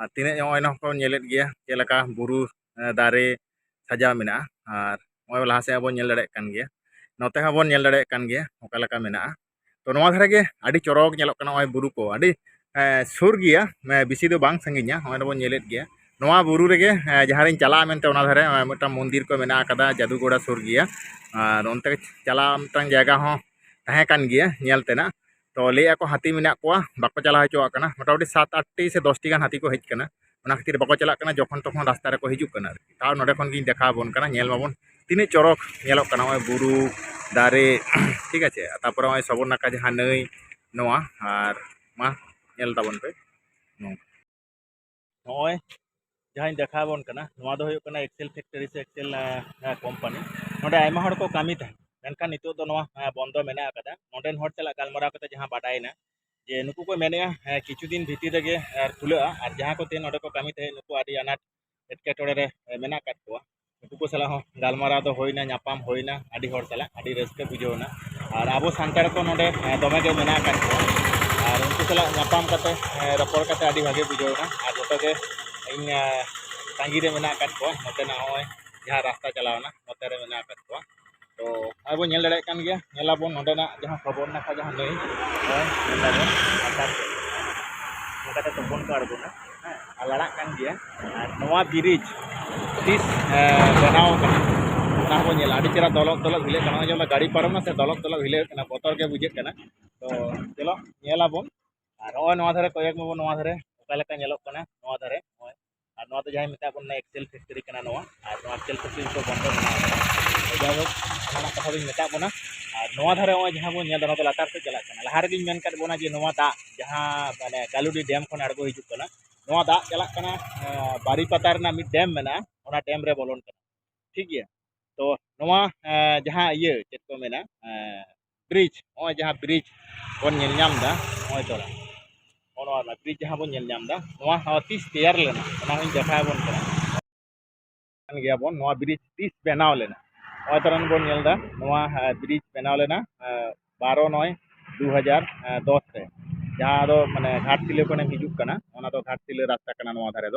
ᱟᱨ ᱛᱤᱱᱟᱹᱜ ᱱᱚᱜᱼᱚᱭ ᱱᱚᱣᱟ ᱠᱚ ᱧᱮᱞᱮᱫ ᱜᱮᱭᱟ ᱪᱮᱫ ᱞᱮᱠᱟ ᱵᱩᱨᱩ ᱫᱟᱨᱮ ᱥᱟᱡᱟᱣ ᱢᱮᱱᱟᱜᱼᱟ ᱟᱨ ᱱᱚᱜᱼᱚᱭ ᱞᱟᱦᱟ ᱥᱮᱫ ᱵᱚᱱ ᱧᱮᱞ ᱫᱟᱲᱮᱭᱟᱜ ᱠᱟᱱ ᱜᱮᱭᱟ ᱱᱚᱛᱮ ᱦᱚᱸᱵᱚᱱ ᱧᱮᱞ ᱫᱟᱲᱮᱭᱟᱜ ᱠᱟᱱ ᱜᱮᱭᱟ ᱚᱠᱟ ᱞᱮᱠᱟ ᱢᱮᱱᱟᱜᱼᱟ ᱛᱚ ᱱᱚᱣᱟ ᱫᱷᱟᱨᱮ ᱜᱮ ᱟᱹᱰᱤ ᱪᱚᱨᱚᱠ ᱧᱮᱞᱚᱜ ᱠᱟᱱᱟ ᱱᱚᱜᱼᱚᱭ ᱵᱩᱨᱩ ᱠᱚ ᱟᱹᱰᱤ सुरगी बिसी तो हमें बोन हमारा बो रे जहाँ चला धारे मिट्ट मंदिर को मना का जदूगोड़ा सुरगी अंत तो चला जैगान गलतेना तो लैया हाँ, तो को हाथी मे बा चला हचोकान मोटामुटी मतलब सात आठटी से दस टी हाथी को हजना खातिर बाको चलना जख तख रास्त हजन तो ना देखा बोन नल बाबन तीन चरक नलोकना बुरु, दारे, ठीक है तपर नई ना और मा। ᱧᱮᱞ ᱛᱟᱵᱚᱱ ᱯᱮ ᱱᱚᱝᱠᱟ ᱱᱚᱜᱼᱚᱭ ᱡᱟᱦᱟᱸᱧ ᱫᱮᱠᱷᱟᱣ ᱵᱚᱱ ᱠᱟᱱᱟ ᱱᱚᱣᱟ ᱫᱚ ᱦᱩᱭᱩᱜ ᱠᱟᱱᱟ ᱮᱠᱥᱮᱞ ᱯᱷᱮᱠᱴᱨᱤ ᱥᱮ ᱮᱠᱥᱮᱞ ᱠᱳᱢᱯᱟᱱᱤ ᱱᱚᱰᱮ ᱟᱭᱢᱟ ᱦᱚᱲ ᱠᱚ ᱠᱟᱹᱢᱤ ᱛᱟᱦᱮᱸ ᱢᱮᱱᱠᱷᱟᱱ ᱱᱤᱛᱚᱜ ᱫᱚ ᱱᱚᱣᱟ ᱵᱚᱱᱫᱚ ᱢᱮᱱᱟᱜ ᱟᱠᱟᱫᱟ ᱱᱚᱰᱮᱱ ᱦᱚᱲ ᱥᱟᱞᱟᱜ ᱜᱟᱞᱢᱟᱨᱟᱣ ᱠᱟᱛᱮ ᱡᱟᱦᱟᱸ ᱵᱟᱰᱟᱭᱮᱱᱟ ᱡᱮ ᱱᱩᱠᱩ ᱠᱚ ᱢᱮᱱᱮᱜᱼᱟ ᱠᱤᱪᱷᱩ ᱫᱤᱱ ᱵᱷᱤᱛᱤᱨ ᱨᱮᱜᱮ ᱠᱷᱩᱞᱟᱹᱜᱼᱟ ᱟᱨ ᱡᱟᱦᱟᱸ ᱠᱚ ᱛᱮᱦᱮᱧ ᱱᱚᱰᱮ ᱠᱚ ᱠᱟᱹᱢᱤ ᱛᱟᱦᱮᱸ ᱱᱩᱠᱩ ᱟᱹᱰᱤ ᱟᱱᱟᱴ ᱮᱴᱠᱮᱴᱚᱬᱮ ᱨᱮ ᱢᱮᱱᱟᱜ ᱟᱠᱟᱫ ᱠᱚᱣᱟ ᱱᱩᱠᱩ ᱠᱚ ᱥᱟᱞᱟᱜ ᱦᱚᱸ ᱜᱟᱞᱢᱟᱨᱟᱣ ᱫᱚ ᱦᱩᱭᱱᱟ ᱧᱟᱯᱟᱢ ᱦᱩᱭᱱᱟ ᱟᱹᱰᱤ ᱦᱚᱲ ᱥᱟᱞᱟᱜ ᱟᱹᱰᱤ ᱨᱟᱹᱥᱠᱟᱹ ᱵᱩᱡᱷᱟᱹᱣᱱᱟ ᱟᱨ ᱟᱵᱚ ᱥᱟᱱᱛᱟᱲ ᱠᱚ ᱱᱚᱰᱮ ᱫᱚᱢᱮ ᱜᱮ ᱢᱮᱱᱟᱜ ᱟᱠᱟᱫ ᱠᱚᱣᱟ ᱥᱟᱞᱟᱜ ᱧᱟᱯᱟᱢ ᱠᱟᱛᱮ ᱨᱚᱯᱚᱲ ᱠᱟᱛᱮ ᱟᱹᱰᱤ ᱵᱷᱟᱜᱮ ᱵᱩᱡᱷᱟᱹᱣᱱᱟ ᱟᱨ ᱡᱚᱛᱚ ᱜᱮ ᱤᱧ ᱛᱟᱺᱜᱤ ᱨᱮ ᱢᱮᱱᱟᱜ ᱟᱠᱟᱫ ᱠᱚᱣᱟ ᱱᱚᱛᱮᱱᱟᱜ ᱱᱚᱜᱼᱚᱭ ᱡᱟᱦᱟᱸ ᱨᱟᱥᱛᱟ ᱪᱟᱞᱟᱣᱱᱟ ᱱᱚᱛᱮ ᱨᱮ ᱢᱮᱱᱟᱜ ᱟᱠᱟᱫ ᱠᱚᱣᱟ ᱛᱚ ᱱᱚᱜᱼᱚᱭ ᱵᱚᱱ ᱧᱮᱞ ᱫᱟᱲᱮᱭᱟᱜ ᱠᱟᱱ ᱜᱮᱭᱟ ᱧᱮᱞᱟᱵᱚᱱ ᱱᱚᱸᱰᱮᱱᱟᱜ ᱡᱟᱦᱟᱸ ᱠᱷᱚᱵᱚᱨ ᱱᱟᱠᱷᱟ ᱡᱟᱦᱟᱸ ᱱᱟᱹᱭ ᱱᱚᱜᱼᱚᱭ ᱧᱮᱞᱟᱵᱚᱱ ᱞᱟᱛᱟᱨ ᱥᱮᱫ ᱱᱚᱝᱠᱟ ᱠᱟᱛᱮ ᱛᱚᱯᱚᱱ ᱠᱚ ᱟᱬᱜᱚᱱᱟ ᱦᱮᱸ ᱟᱨ ᱞᱟᱲᱟᱜ ᱠᱟᱱ ᱜᱮᱭᱟ ᱟᱨ ᱱᱚᱣᱟ ᱵᱨᱤᱡᱽ ᱛᱤᱥ ᱵᱮᱱᱟᱣ ᱟᱠᱟᱱᱟ ᱚᱱᱟ ᱦᱚᱸ ᱧᱮᱞᱟ ᱟᱹᱰᱤ ᱪᱮᱦᱨᱟ ᱫᱚᱞᱚᱵ ᱫᱚᱞᱚᱵ ᱦᱤᱞᱟᱹᱜ ᱠᱟᱱᱟ ᱱᱚᱜᱼᱚᱭ ᱡᱮᱢᱚᱱ ᱜᱟᱹᱰᱤ ᱯᱟᱨᱚᱢ ᱱᱟ ᱥᱮ ᱫᱚᱞᱚᱵ ᱫᱚᱞᱚᱵ ᱦᱤᱞᱟᱹᱜ ᱠᱟᱱᱟ ᱵᱚᱛᱚᱨ ᱜᱮ ᱵᱩᱡᱷᱟᱹᱜ ᱠᱟᱱᱟ ᱛᱚ ᱪᱚᱞᱚ ᱧᱮᱞᱟᱵᱚᱱ ᱟᱨ ᱱᱚᱜᱼᱚᱭ ᱱᱚᱣᱟ ᱫᱷᱟᱨᱮ ᱠᱚᱭᱮᱠ ᱢᱟᱵᱚᱱ ᱱᱚᱣᱟ ᱫᱷᱟᱨᱮ ᱚᱠᱟ ᱞᱮᱠᱟ ᱧᱮᱞᱚᱜ ᱠᱟᱱᱟ ᱱᱚᱣᱟ ᱫᱷᱟᱨᱮ ᱱᱚᱜᱼᱚᱭ ᱟᱨ ᱱᱚᱣᱟ ᱫᱚ ᱡᱟᱦᱟᱸᱭ ᱢᱮᱛᱟ ᱵᱚᱱᱟ ᱮᱠᱥᱮᱞ ᱯᱷᱮᱠᱴᱨᱤ ᱠᱟᱱᱟ ᱱᱚᱣᱟ ᱟᱨ ᱱᱚᱣᱟ ᱮᱠᱥᱮᱞ ᱯᱷᱮᱠᱴᱨᱤ ᱫᱚ ᱵᱚᱱᱫᱚ ᱢᱮᱱᱟᱜᱼᱟ ᱡᱟᱭᱦᱳᱠ ᱚᱱᱟ ᱠᱟᱛᱷᱟ ᱫᱚᱧ ᱢᱮᱛᱟ ᱵᱚᱱᱟ ᱟᱨ ᱱᱚᱣᱟ ᱫᱷᱟᱨᱮ ᱱᱚᱜᱼᱚᱭ ᱡᱟᱦᱟᱸ ᱵᱚᱱ ᱧᱮᱞ ᱫᱟ ᱱᱚᱣᱟ ᱫᱚ ᱞᱟᱛᱟᱨ ᱥᱮᱫ ᱪᱟᱞᱟᱜ ᱠᱟᱱᱟ ᱞᱟᱦᱟ ᱨᱮᱜᱮᱧ ᱢᱮᱱ ᱠᱟᱫ ᱵᱚᱱᱟ ᱡᱮ ᱱᱚᱣᱟ ᱫᱟᱜ ᱡᱟᱦᱟᱸ ᱢᱟᱱᱮ ᱜᱟᱞᱩᱰᱤ ᱰᱮᱢ ᱠᱷᱚᱱ ᱟᱬᱜᱚ ᱦᱤᱡᱩᱜ ᱠᱟᱱᱟ ᱱᱚᱣᱟ ᱫᱟᱜ ᱪᱟᱞᱟᱜ ᱠᱟᱱᱟ বারিপাতা ᱨᱮᱱᱟᱜ ᱢᱤᱫ ᱰᱮᱢ ᱢᱮᱱᱟᱜᱼᱟ ᱚᱱᱟ ᱰᱮᱢ ᱨᱮ ᱵᱚᱞᱚᱱ ᱠᱟᱱᱟ ᱴᱷᱤক ᱜᱮᱭᱟ ᱛᱚ ᱱᱚᱣᱟ ᱡᱟᱦᱟᱸ ᱤᱭᱟᱹ ᱪᱮᱫ ᱠᱚ ᱢᱮᱱᱟ ᱵᱨᱤᱡᱽ ᱱᱚᱜᱼᱚᱭ ᱡᱟᱦᱟᱸ ᱵᱨᱤᱡᱽ ᱵᱚᱱ ᱧᱮᱞ ᱧᱟᱢ ᱮᱫᱟ ᱱᱚᱜᱼᱚᱭ ᱛᱚᱨᱟ ब्रिज तीस तैयार लेना देखा बन गया ब्रिज तीस बनाव लेना नॉय तरन बन नेल दा नवा ब्रिज बनाव लेना बारो नॉय दो हज़ार दस रे जहाँ दो माने घाटशिला को हिजुक कना ओना रास्ता कना नवा धारे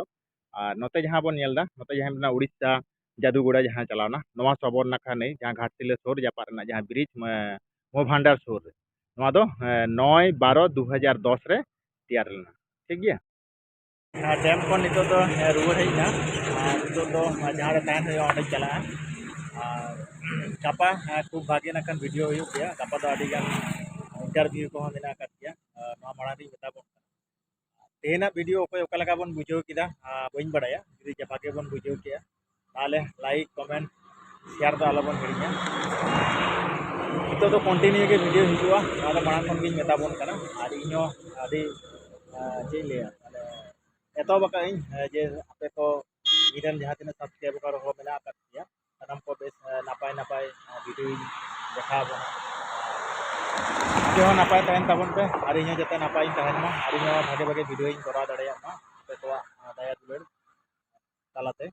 नोते जहाँ बन नोते जहाँ उड़ीसा जादूगोड़ा जहाँ चलावना सबोर नाखा नहीं जहाँ घाटशिला सुर जापार ना जहाँ ब्रिज मो भांडार सुर नय बारो दो हज़ार दस रे ठीक गया डैम को नितो तो हेजना नितो तो जहाँ रे तहन हुआ ओंडे चला और गापा खूब भागे को मेना कर गया नवा माड़ा दी बता बोन तेना बोन बुझाव किदा बइन बड़ाया जुदी जपाके बोन किया। ताले लाइक, कमेंट नितो तो कंटिन्यू के वीडियो हिजुआ ना माड़ा खन गिन मेता बोन कना और इño आदि चे लिया माने एतो बका इन जे आपे को इरन जहाँ तिना सब्सक्राइब कर हो मेना कर दिया सानाम को बेस नापाय नापाय वीडियो देखा बोना आपे हो नापाय तहन ताबन पे और इño जते नापाय तहन मा और इño भागे भागे वीडियो इन करा दड़या मा आपे को दया दुलड़ तालाते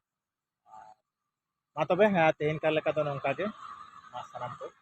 मा तबे तेहन का लेका तो नंका के मा सानाम को